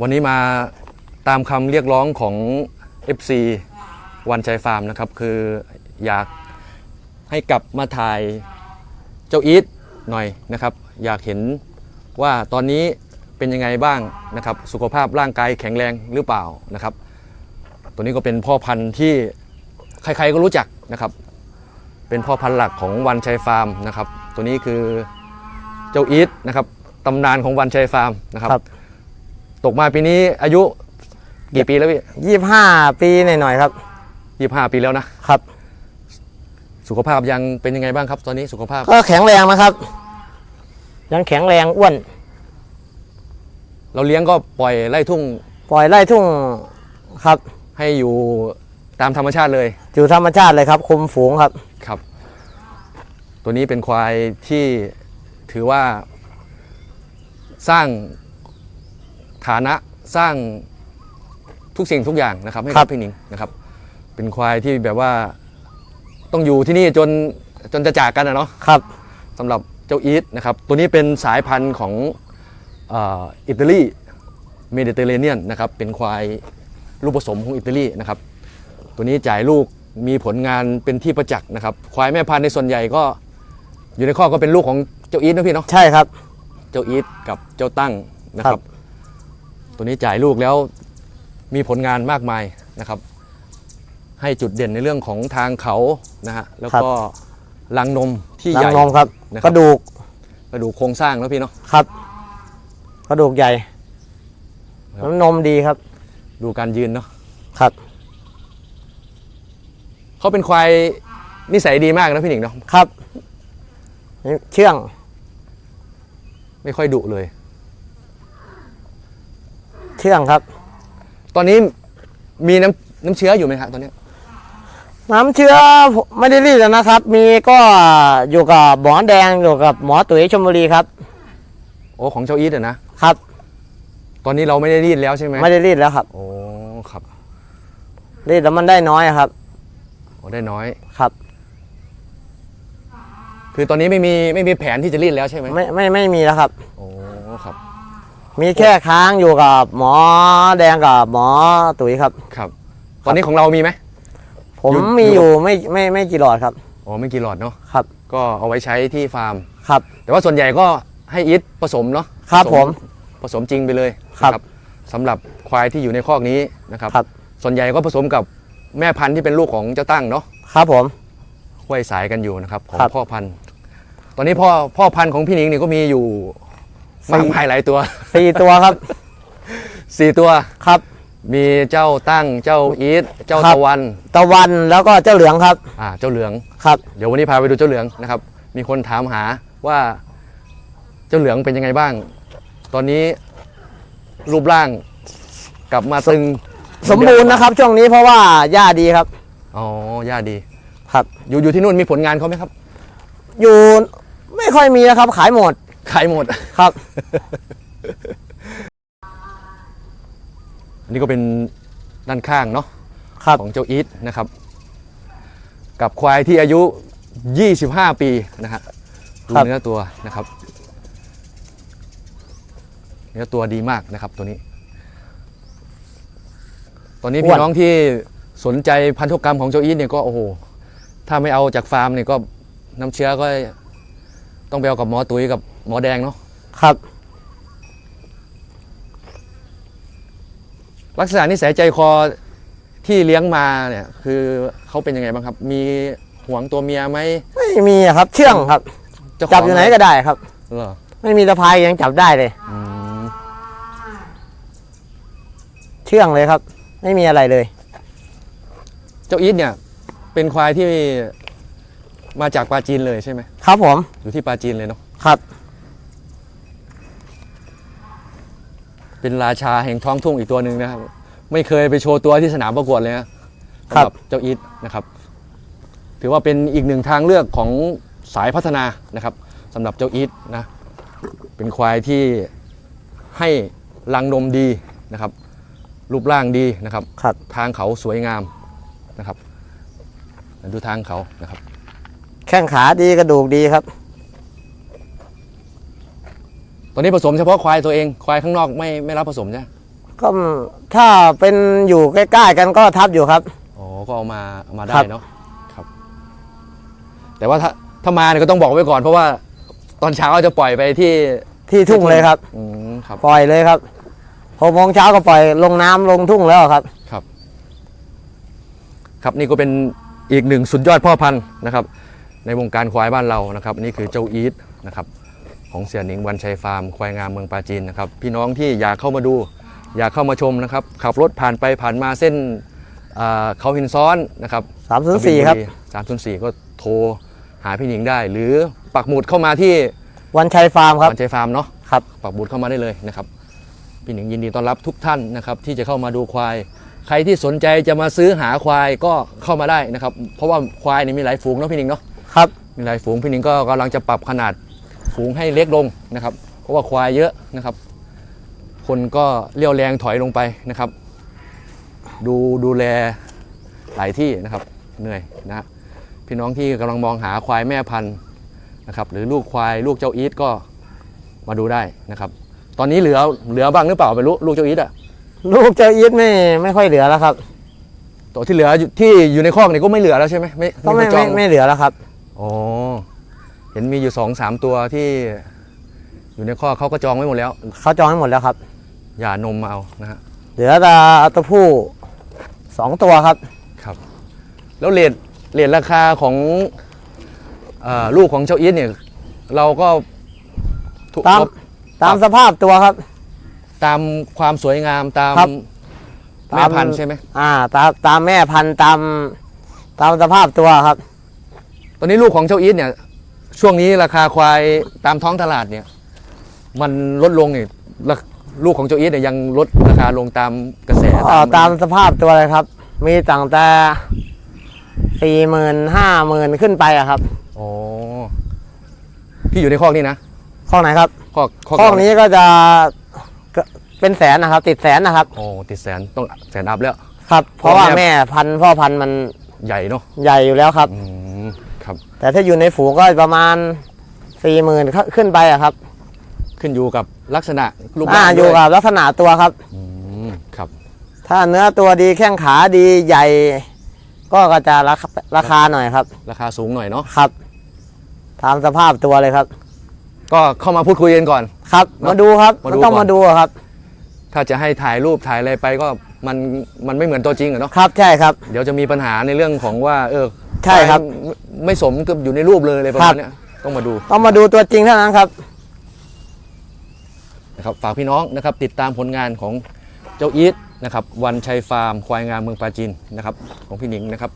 วันนี้มาตามคำเรียกร้องของ FC วันชัยฟาร์มนะครับ คืออยากให้กลับมาถ่ายเจ้าอีทหน่อยนะครับ อยากเห็นว่าตอนนี้เป็นยังไงบ้างนะครับ สุขภาพร่างกายแข็งแรงหรือเปล่านะครับ ตัวนี้ก็เป็นพ่อพันธุ์ที่ใครๆก็รู้จักนะครับ เป็นพ่อพันธุ์หลักของวันชัยฟาร์มนะครับ ตัวนี้คือเจ้าอีทนะครับตำนานของวันชัยฟาร์มนะครับรบ ตกมาปีนี้อายุกี่ปีแล้วพี่ยี่ห้าปีหน่อยๆครับยี่ห้าปีแล้วนะครับ สุขภาพยังเป็นยังไงบ้างครับ ตอนนี้สุขภาพก็แข็งแรงนะครับ ยังแข็งแรงอ้วน เราเลี้ยงก็ปล่อยไล่ทุ่ง ปล่อยไล่ทุ่งครับ ให้อยู่ตามธรรมชาติเลย อยู่ธรรมชาติเลยครับ คุมฝูงครับครับ ตัวนี้เป็นควายที่ถือว่าสร้าง ฐานะสร้างทุกสิ่งทุกอย่างนะครับให้ครักับบพี่หนิงนะครับ เป็นควายที่แบบว่าต้องอยู่ที่นี่จนจนจะจากกันนะเนาะครับสำหรับเจ้าอีทนะครับ ตัวนี้เป็นสายพันธุ์ของเอ่ออิตาลีเมดิเตอร์เรเนียนนะครับเป็นควายลูกผสมของอิตาลีนะครับ ตัวนี้จ่ายลูกมีผลงานเป็นที่ประจักษ์นะครับ ควายแม่พันธุ์ในส่วนใหญ่ก็อยู่ในข้อกก็เป็นลูกของเจ้าอีทนะพี่เนาะใช่ครับ เจ้าอีทกับเจ้าตั้งนะคครัรับบ ตัวนี้จ่ายลูกแล้วมีผลงานมากมายนะครับ ให้จุดเด่นในเรื่องของทางเขานะฮะแล้วก็ลังนมที่รัใหงญ่นมครับนะครับกระดูกกระดูกโครงสร้างแล้วพี่เนาะครับกระดูกใหญ่ครับน้ำนมดีครับ ดูการยืนเนาะครับเขาเป็นควายนิสัยดีมากนะพี่หนิงเนาะครับ เชื่อง ไม่ค่อยดุเลย เชื่องครับ ตอนนี้มีน้ำน้ำเชื้ออยู่ไหมครับตอนนี้ น้ำเชื้อไม่ได้รีดแล้วนะครับ มีก็อยู่กับหมอแดงอยู่กับหมอตุ๋ยชมบุรีครับ โอ้ของเจ้าอีทอะนะครับ ตอนนี้เราไม่ได้รีดแล้วใช่ไหมไม่ได้รีดแล้วครับ โอ้ครับรีดแล้วมันได้น้อยอะครับโอ้ได้น้อย ครับ คือตอนนี้ไม่มีไม่มีแผนที่จะรีดแล้วใช่ไหมไม่ไม่ไม่มีแล้วครับ โอ้ครับ มีแค่ค้างอยู่กับหมอแดงกับหมอตุ๋ยครับ ครับ ตอนนี้ของเรามีไหม ผมอยู่มีอยู่ไม่ไม่ไม่กี่หลอดครับ อ๋อไม่กี่หลอดเนาะครับ ก็เอาไว้ใช้ที่ฟาร์ม ครับ แต่ว่าส่วนใหญ่ก็ให้อีทผสมเนาะครับผสผมผสมจริงไปเลยครับนะสำหรับควายที่อยู่ในคอกนี้นะครับ ครับ ส่วนใหญ่ก็ผสมกับแม่พันธุ์ที่เป็นลูกของเจ้าตั้งเนาะครับผม ห้วยสายกันอยู่นะครับของครับ พ่อพันธุ์ ตอนนี้พ่อพ่อพันธุ์ของพี่หนิงเนี่ยก็มีอยู่ สี่มากมายหลายตัวสี่ตัวครับสี่ตัวครับ มีเจ้าตั้งเจ้าอีทเจ้าครับตะวัน ตะวันแล้วก็เจ้าเหลืองครับ อ่าเจ้าเหลืองครับ เดี๋ยววันนี้พาไปดูเจ้าเหลืองนะครับ มีคนถามหาว่าเจ้าเหลืองเป็นยังไงบ้าง ตอนนี้รูปร่างกลับมาตึงสมบูรณ์นะครับ ช่วงนี้เพราะว่าหญ้าดีครับอ๋อย่าดี ครับ อยู่อยู่ที่นู่นมีผลงานเขาไหมครับ อยู่ไม่ค่อยมีนะครับ ขายหมด ขายหมด ครับ อันนี้ก็เป็นด้านข้างเนาะครับของเจ้าอีทนะครับ กับควายที่อายุ 25 ปีนะฮะดูครับ เนื้อตัวนะครับ เนื้อตัวดีมากนะครับตัวนี้ ตอนนี้พี่น้องที่สนใจพันธุกรรมของเจ้าอีทเนี่ยก็โอ้โห ถ้าไม่เอาจากฟาร์มเนี่ยก็น้ำเชื้อก็ต้องไปเอากับหมอตุ้ยกับ หมอแดงเนาะครับ ลักษณะนิสัยใจคอที่เลี้ยงมาเนี่ยคือเขาเป็นยังไงบ้างครับ มีหวงตัวเมียไหมไม่มีอะครับเชื่องครับ เาขงจับอยู่ไหนก็ได้ครับ เหรอไม่มีตะพายยังจับได้เลย อืมเชื่องเลยครับ ไม่มีอะไรเลย เจ้าอีทเนี่ย เป็นควายที่มาจากปาจีนเลยใช่ไหมครับผม อยู่ที่ปาจีนเลยเนาะครับ เป็นราชาแห่งท้องทุ่งอีกตัวหนึ่งนะครับ ไม่เคยไปโชว์ตัวที่สนามประกวดเลยนะสำหรับเจ้าอีทนะครับ ถือว่าเป็นอีกหนึ่งทางเลือกของสายพัฒนานะครับสำหรับเจ้าอีทนะเป็นควายที่ให้รังนมดีนะครับ รูปร่างดีนะครับครับทางเขาสวยงามนะครับดูทางเขานะครับ แข้งขาดีกระดูกดีครับ ตอนนี้ผสมเฉพาะควายตัวเองควายข้างนอกไม่ไม่รับผสมใช่ไหมก็ถ้าเป็นอยู่ใกล้ๆกันก็ทับอยู่ครับ อ๋อก็เอามาเอามาคได้รับ เนาะครับ แต่ว่าถ้าถ้ามาเนี่ยก็ต้องบอกไว้ก่อนเพราะว่าตอนเช้าจะปล่อยไปที่ที่ทุ่งเลยครับ อืมครับ ปล่อยเลยครับหกโมงเช้าก็ปล่อยลงน้ำลงทุ่งแล้วครับ ครับครับนี่ก็เป็นอีกหนึ่งสุดยอดพ่อพันธุ์นะครับ ในวงการควายบ้านเรานะครับ นี่คือเจ้าอีทนะครับ ของเสียหนิงวันชัยฟาร์มควายงามเมืองปราจีนนะครับพี่น้องที่อยากเข้ามาดู อยากเข้ามาชมนะครับ ขับรถผ่านไปผ่านมาเส้นอ่าเขาหินซ้อนนะครับ304 ครับสามศูนย์สี่ก็โทรหาพี่หนิงได้ หรือปักหมุดเข้ามาที่วันชัยฟาร์มครับ วันชัยฟาร์มเนาะ ครับ ปักหมุดเข้ามาได้เลยนะครับ พี่หนิงยินดีต้อนรับทุกท่านนะครับที่จะเข้ามาดูควาย ใครที่สนใจจะมาซื้อหาควายก็เข้ามาได้นะครับ เพราะว่าควายนี่มีหลายฝูงเนาะพี่หนิงเนาะ ครับ มีหลายฝูงพี่หนิงก็กำลังจะปรับขนาด ฝูงให้เล็กลงนะครับ เพราะว่าควายเยอะนะครับ คนก็เลี้ยวแรงถอยลงไปนะครับ ดูดูแลหลายที่นะครับเหนื่อยนะฮะพี่น้องที่กำลังมองหาควายแม่พันธุ์นะครับหรือลูกควายลูกเจ้าอีทก็มาดูได้นะครับ ตอนนี้เหลือเหลือบ้างหรือเปล่าไม่รู้ลูกเจ้าอีทอะลูกเจ้าอีทไม่ไม่ค่อยเหลือแล้วครับ ตัวที่เหลืออยู่ที่อยู่ในคอกเนี่ยก็ไม่เหลือแล้วใช่ไหมไม่ก็ไม่คนจอไม่งไม่เหลือแล้วครับอ๋อเห็นมีอยู่สองสามตัวที่อยู่ในข้อกเขาก็จองไว้หมดแล้ว เขาจองให้หมดแล้วครับ อย่านมมาเอานะฮะเหลือแต่ตัวผู้สองตัวครับ ครับ แล้วเลทเลทราคาของเออลูกของเจ้าอีทเนี่ย เราก็ทุตามเราตามสภาพตัวครับ ตามความสวยงามตามครับ แม่พันธุ์ใช่ไหมอ่า ตามตามแม่พันธุ์ตามตามสภาพตัวครับ ตอนนี้ลูกของเจ้าอีทเนี่ย ช่วงนี้ราคาควายตามท้องตลาดเนี่ย มันลดลงเนี่ยราลูกของเจ้าอีทเนี่ยยังลดราคาลงตามกระแสก็ตามสภาพตัวเลยครับ มีตั้งแต่สี่หมื่นห้าหมื่นขึ้นไปอะครับอ๋อที่อยู่ในคอกนี่นะข้อไหนครับคอกคอกข้อเรานี้ก็จะก็เป็นแสนนะครับ ติดแสนนะครับ โอ้ติดแสนต้องแสนอัพแล้ว ครับ เพราะว่าพ่อแม่ แม่พันธุ์พ่อพันธุ์มันใหญ่เนาะใหญ่อยู่แล้วครับ อืม ครับ แต่ถ้าอยู่ในฝูงก็ประมาณสี่หมื่นขึ้นไปอะครับ ขึ้นอยู่กับลักษณะรูปอ่าร่างอยู่ด้วกับลักษณะตัวครับ อืมครับถ้าเนื้อตัวดีแข้งขาดีใหญ่ ก็ก็จะราคาราคาหน่อยครับ ราคาสูงหน่อยเนาะครับตามสภาพตัวเลยครับ ก็เข้ามาพูดคุยกันก่อน ครับ มาดูครับมาดูมันต้องก่อน มาดูอะครับ ถ้าจะให้ถ่ายรูปถ่ายอะไรไปก็มันมันไม่เหมือนตัวจริงอะเนาะครับใช่ครับ เดี๋ยวจะมีปัญหาในเรื่องของว่า เออใช่ครับไม่ ไม่สมกับอยู่ในรูปเลยอะไรประมาณเนี้ยต้องมาดูต้องมาดูตัวจริงเท่านั้นครับนะครับฝากพี่น้องนะครับติดตามผลงานของเจ้าอีทนะครับวันชัยฟาร์มควายงามเมืองปราจีนนะครับของพี่หนิงนะครับ